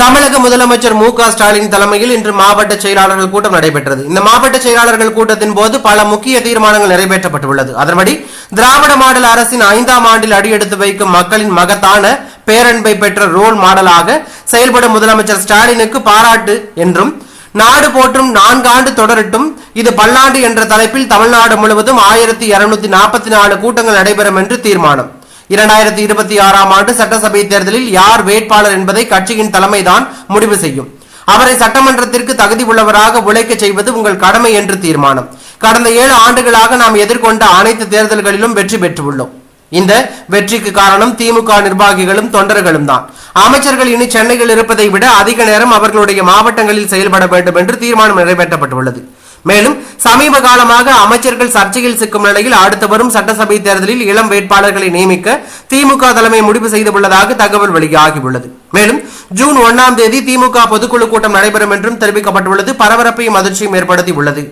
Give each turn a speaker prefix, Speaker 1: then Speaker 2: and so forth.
Speaker 1: தமிழக முதலமைச்சர் மு ஸ்டாலின் தலைமையில் இன்று மாவட்ட செயலாளர்கள் கூட்டம் நடைபெற்றது. இந்த மாவட்ட செயலாளர்கள் கூட்டத்தின் போது பல முக்கிய தீர்மானங்கள் நிறைவேற்றப்பட்டுள்ளது. அதன்படி திராவிட மாடல் அரசின் ஐந்தாம் ஆண்டில் அடியெடுத்து வைக்கும் மக்களின் மகத்தான பேரன்பை பெற்ற ரோல் மாடலாக செயல்படும் முதலமைச்சர் ஸ்டாலினுக்கு பாராட்டு என்றும் நாடு போற்றும் நான்காண்டு தொடரட்டும் இது பல்லாண்டு என்ற தலைப்பில் தமிழ்நாடு முழுவதும் ஆயிரத்தி இருநூத்தி நாற்பத்தி நாலு கூட்டங்கள் நடைபெறும் என்று தீர்மானம். இரண்டாயிரத்தி இருபத்தி ஆறாம் ஆண்டு சட்டசபை தேர்தலில் யார் வேட்பாளர் என்பதை கட்சியின் தலைமைதான் முடிவு செய்யும். அவரை சட்டமன்றத்திற்கு தகுதி உள்ளவராக உழைக்க செய்வது உங்கள் கடமை என்று தீர்மானம். கடந்த ஏழு ஆண்டுகளாக நாம் எதிர்கொண்ட அனைத்து தேர்தல்களிலும் வெற்றி பெற்றுள்ளோம். இந்த வெற்றிக்கு காரணம் திமுக நிர்வாகிகளும் தொண்டர்களும் தான். அமைச்சர்கள் இனி சென்னையில் இருப்பதை விட அதிக நேரம் அவர்களுடைய மாவட்டங்களில் செயல்பட வேண்டும் என்று தீர்மானம் நிறைவேற்றப்பட்டுள்ளது. மேலும் சமீப காலமாக அமைச்சர்கள் சர்ச்சையில் சிக்கும் நிலையில் அடுத்து வரும் சட்டசபை தேர்தலில் இளம் வேட்பாளர்களை நியமிக்க திமுக தலைமை முடிவு செய்துள்ளதாக தகவல் வெளியாகியுள்ளது. மேலும் ஜூன் ஒன்னாம் தேதி திமுக பொதுக்குழு கூட்டம் நடைபெறும் என்றும் தெரிவிக்கப்பட்டுள்ளது. பரபரப்பையும் அதிர்ச்சியும் ஏற்படுத்தி உள்ளது